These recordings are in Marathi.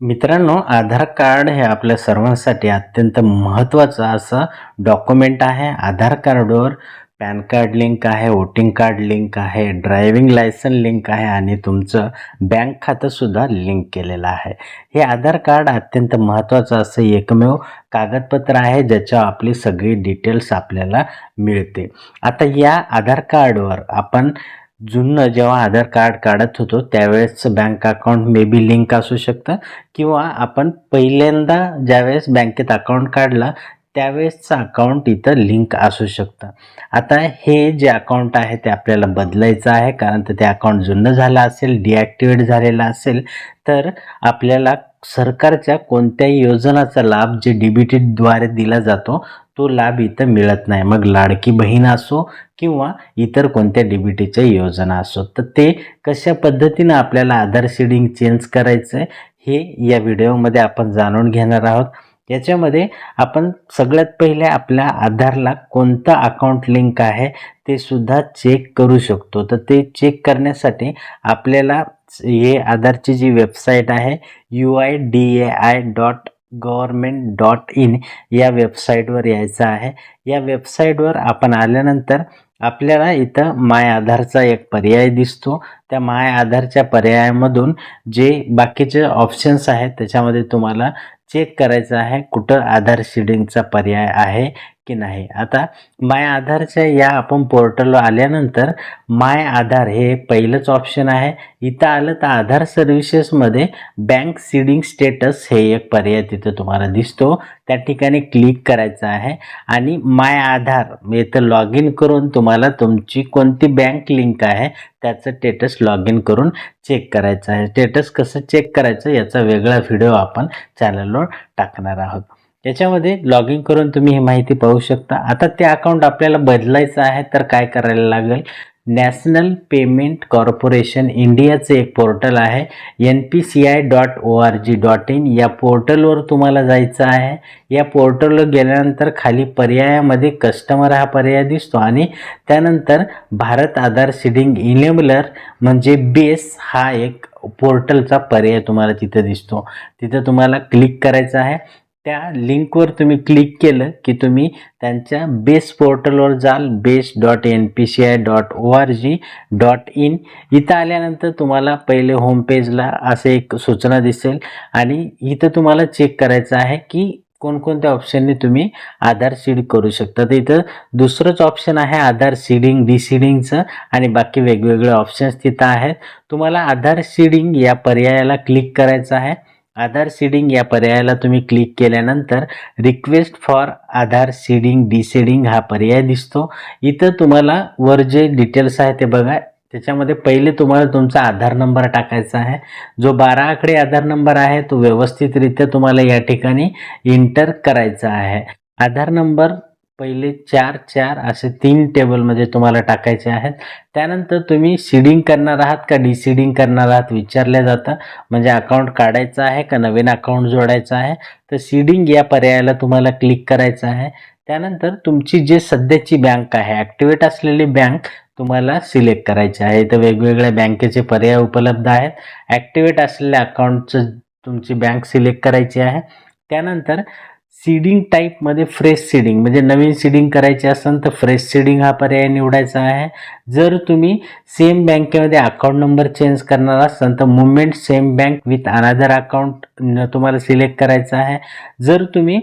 मित्रांनो आधार कार्ड हे आपल्या सर्वांसाठी अत्यंत महत्त्वाचं असं डॉक्युमेंट आहे. आधार कार्डवर पॅन कार्ड लिंक आहे वोटिंग कार्ड लिंक आहे ड्रायव्हिंग लायसन लिंक आहे आणि तुमचं बँक खातंसुद्धा लिंक केलेलं आहे. हे आधार कार्ड अत्यंत महत्त्वाचं असं एकमेव कागदपत्र आहे ज्याच्यावर आपली सगळी डिटेल्स आपल्याला मिळते. आता या आधार कार्डवर आपण जुनं जेव्हा आधार कार्ड काढत होतो त्यावेळेसचं bank account may be link असू शकतं. किंवा आपण पहिल्यांदा ज्यावेळेस बँकेत अकाउंट काढला त्यावेळेसचं अकाउंट इथं लिंक असू शकतं. आता हे जे अकाउंट आहे ते आपल्याला बदलायचं आहे कारण तर ते अकाउंट जुनं झालं असेल डिॲक्टिवेट झालेलं असेल तर आपल्याला सरकारच्या कोणत्याही योजनाचा लाभ जे डी बी टीद्वारे दिला जातो तो लाभ इथं मिळत नाही. मग लाडकी बहीण असो किंवा इतर कोणत्या डीबीटीच्या योजना असो. तर ते कशा पद्धतीनं आपल्याला आधार शेडिंग चेंज करायचं आहे हे या व्हिडिओमध्ये आपण जाणून घेणार आहोत. याच्यामध्ये आपण सगळ्यात पहिले आपल्या आधारला कोणतं अकाउंट लिंक आहे ते सुद्धा चेक करू शकतो. तर ते चेक करण्यासाठी आपल्याला हे आधारची जी वेबसाईट आहे U I D A I dot government dot in या वेबसाईटवर यायचं आहे. या वेबसाईटवर आपण आल्यानंतर आपल्याला इथं माय आधारचा एक पर्याय दिसतो. त्या माय आधारच्या पर्यायामधून जे बाकीचे ऑप्शन्स आहेत त्याच्यामध्ये तुम्हाला चेक करायचं आहे कुठं आधार शिडिंगचा पर्याय आहे. की नाही. आता माय आधारच्या या आपण पोर्टलवर आल्यानंतर माय आधार हे पहिलंच ऑप्शन आहे. इथं आलं तर आधार सर्व्हिसेसमध्ये बँक सीडिंग स्टेटस हे एक पर्याय तिथं तुम्हाला दिसतो. त्या ठिकाणी क्लिक करायचं आहे. आणि माय आधार इथं लॉग इन करून तुम्हाला तुमची कोणती बँक लिंक आहे त्याचं स्टेटस लॉग इन करून चेक करायचं आहे. स्टेटस कसं चेक करायचं याचा वेगळा व्हिडिओ आपण चॅनलवर टाकणार आहोत. याच्यामध्ये लॉग इन करून तुम्ही ही माहिती पाहू शकता. आता ते अकाउंट आपल्याला बदलायचं आहे तर काय करायला लागेल? नॅशनल पेमेंट कॉर्पोरेशन इंडियाचं एक पोर्टल आहे. N P C I dot O R G dot in या पोर्टलवर तुम्हाला जायचं आहे. या पोर्टलवर गेल्यानंतर खाली पर्यायामध्ये कस्टमर हा पर्याय दिसतो आणि त्यानंतर भारत आधार सीडिंग इनेबलर म्हणजे बेस हा एक पोर्टलचा पर्याय तुम्हाला तिथं दिसतो. तिथं तुम्हाला क्लिक करायचं आहे. त्या लिंकवर तुम्ही क्लिक केलं की तुम्ही त्यांच्या बेस पोर्टलवर जाल base dot N P C I dot O R G dot in. इथं आल्यानंतर तुम्हाला पहिले होम पेजला असे एक सूचना दिसेल आणि इथं तुम्हाला चेक करायचं आहे की कोणकोणत्या ऑप्शनने तुम्ही आधार सीड करू शकता. तर इथं दुसरंच ऑप्शन आहे आधार सीडिंग डिसिडिंगचं आणि बाकी वेगवेगळे ऑप्शन्स तिथं आहेत. तुम्हाला आधार सीडिंग या पर्यायाला क्लिक करायचं आहे. आधार सीडिंग या पर्यायाला तुम्ही क्लिक केल्यानंतर request for Aadhaar seeding deseeding हा पर्याय दिसतो. इथं तुम्हाला वर जे डिटेल्स आहे ते बघा. त्याच्यामध्ये पहिले तुम्हाला तुमचा आधार नंबर टाकायचा आहे. जो बारा आकडे आधार नंबर आहे तो व्यवस्थितरित्या तुम्हाला या ठिकाणी इंटर करायचा आहे. आधार नंबर पहिले चार चार असे तीन टेबलमध्ये तुम्हाला टाकायचे आहेत. त्यानंतर तुम्ही सीडिंग करणार आहात का डिसिडिंग करणार आहात विचारलं जातं. म्हणजे अकाउंट काढायचं आहे का नवीन अकाउंट जोडायचं आहे. तर सीडिंग या पर्यायाला तुम्हाला क्लिक करायचं आहे. त्यानंतर तुमची जे सध्याची बँक आहे ॲक्टिवेट असलेली बँक तुम्हाला सिलेक्ट करायची आहे. इथं वेगवेगळ्या बँकेचे पर्याय उपलब्ध आहेत. ॲक्टिवेट असलेल्या अकाउंटचं तुमची बँक सिलेक्ट करायची आहे. त्यानंतर सीडिंग टाईपमध्ये फ्रेश सीडिंग म्हणजे नवीन सीडिंग करायची असेल तर फ्रेश सीडिंग हा पर्याय निवडायचा आहे. जर तुम्ही सेम बँकेमध्ये अकाउंट नंबर चेंज करणार असाल तर movement same bank with another account तुम्हाला सिलेक्ट करायचं आहे. जर तुम्ही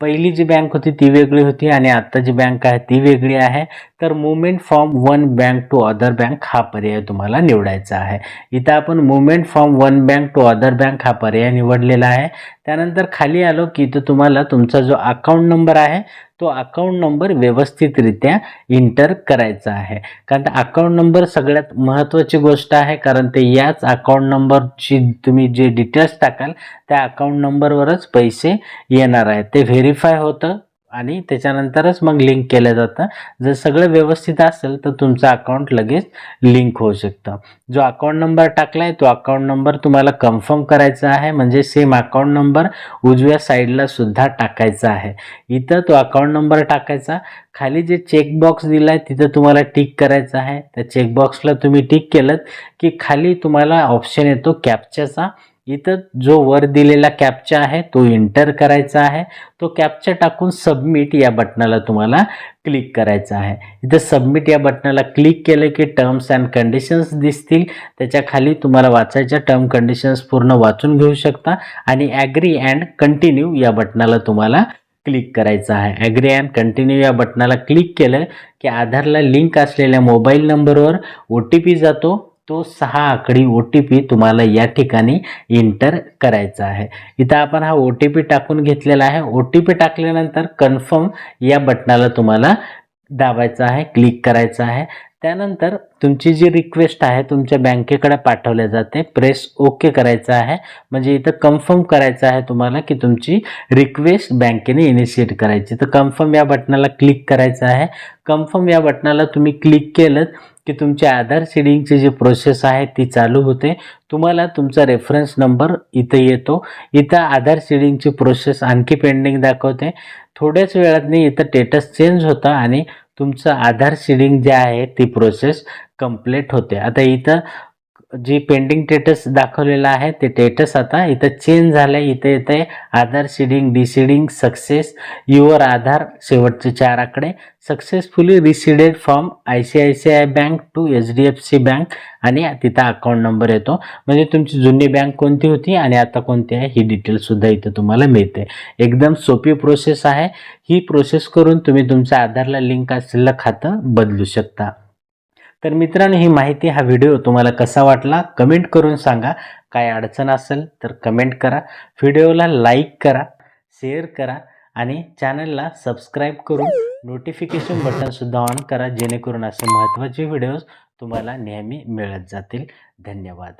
पहिली जी बँक होती ती वेगळी होती आणि आत्ता जी बँक आहे ती वेगळी आहे. तर movement from one bank to other bank हा पर्याय तुम्हाला निवडायचा आहे. इथं आपण movement from one bank to other bank हा पर्याय निवडलेला आहे. त्यानंतर खाली आलो की इथं तुम्हाला तुमचा जो अकाउंट नंबर आहे तो अकाउंट नंबर व्यवस्थितरित्या इंटर करायचा आहे. कारण अकाउंट नंबर सगळ्यात महत्त्वाची गोष्ट आहे कारण ते याच अकाउंट नंबरची तुम्ही जे डिटेल्स टाकाल त्या अकाउंट नंबरवरच पैसे येणार आहेत. ते व्हेरीफाय होतं आणि त्याच्यानंतरच मग लिंक केलं जातं. जर सगळं व्यवस्थित असेल तर तुमचं अकाउंट लगेच लिंक होऊ शकतं. जो अकाउंट नंबर टाकला आहे तो अकाउंट नंबर तुम्हाला कन्फर्म करायचा आहे. म्हणजे सेम अकाउंट नंबर उजव्या साईडला सुद्धा टाकायचा आहे. इथं तो अकाउंट नंबर टाकायचा. खाली जे चेकबॉक्स दिला आहे तिथं तुम्हाला टिक करायचं आहे. त्या चेकबॉक्सला तुम्ही टिक केलं की खाली तुम्हाला ऑप्शन येतो कॅप्चाचा इथं जो वर दिलेला कॅपचा आहे तो एंटर करायचा आहे. तो कॅपचा टाकून सबमिट या बटनाला तुम्हाला क्लिक करायचं आहे. इथं सबमिट या बटनाला क्लिक केलं की टर्म्स अँड कंडिशन्स दिसतील. त्याच्याखाली तुम्हाला वाचायच्या टर्म कंडिशन्स पूर्ण वाचून घेऊ शकता. आणि ॲग्री अँड कंटिन्यू या बटनाला तुम्हाला क्लिक करायचं आहे. ॲग्री अँड कंटिन्यू या बटनाला क्लिक केलं की आधारला लिंक असलेल्या मोबाईल नंबरवर ओ टी पी जातो. तो सहा आकडी ओ टी पी तुम्हाला या ठिकाणी एंटर करायचा आहे. इथं आपण हा ओ टी पी टाकून घेतलेला आहे. ओ टी पी टाकल्यानंतर कन्फर्म या बटनाला तुम्हाला दाबायचं आहे क्लिक करायचं आहे. त्यानंतर तुमची जी रिक्वेस्ट आहे तुमच्या बँकेकडे पाठवल्या जाते. प्रेस ओके करायचं आहे. म्हणजे इथं कन्फर्म करायचं आहे तुम्हाला की तुमची रिक्वेस्ट बँकेने इनिशिएट करायची. तर कन्फर्म या बटनाला क्लिक करायचं आहे. कन्फर्म या बटनाला तुम्ही क्लिक केलं की तुमची आधार सीडिंगची जी प्रोसेस आहे ती चालू होते. तुम्हाला तुमचा रेफरन्स नंबर इथं येतो. इथं आधार सिडिंगची प्रोसेस आणखी पेंडिंग दाखवते. थोड्याच वेळातनी इथं स्टेटस चेंज होतं आणि तुमचं आधार सीडिंग जे आहे ती प्रोसेस कंप्लीट होते. आता इथं जी पेंडिंग टेटस दाखवलेलं आहे ते टेटस आता इथं चेंज झालं आहे इथं येते Aadhaar seeding deseeding success your Aadhaar शेवटचे चार आकडे successfully reseeded from I C I C I bank to H D F C bank आणि तिथं अकाउंट नंबर येतो. म्हणजे तुमची जुनी बँक कोणती होती आणि आता कोणती आहे ही डिटेलसुद्धा इथं तुम्हाला मिळते. एकदम सोपी प्रोसेस आहे. ही प्रोसेस करून तुम्ही तुमच्या आधारला लिंक असलेलं खातं बदलू शकता. तर मित्रांनो ही माहिती हा व्हिडिओ तुम्हाला कसा वाटला कमेंट करून सांगा. काय अडचण असेल तर कमेंट करा. व्हिडिओला लाईक करा शेअर करा आणि चॅनलला सबस्क्राईब करून नोटिफिकेशन बटनसुद्धा ऑन करा जेणेकरून असे महत्त्वाचे व्हिडिओज तुम्हाला नेहमी मिळत जातील. धन्यवाद.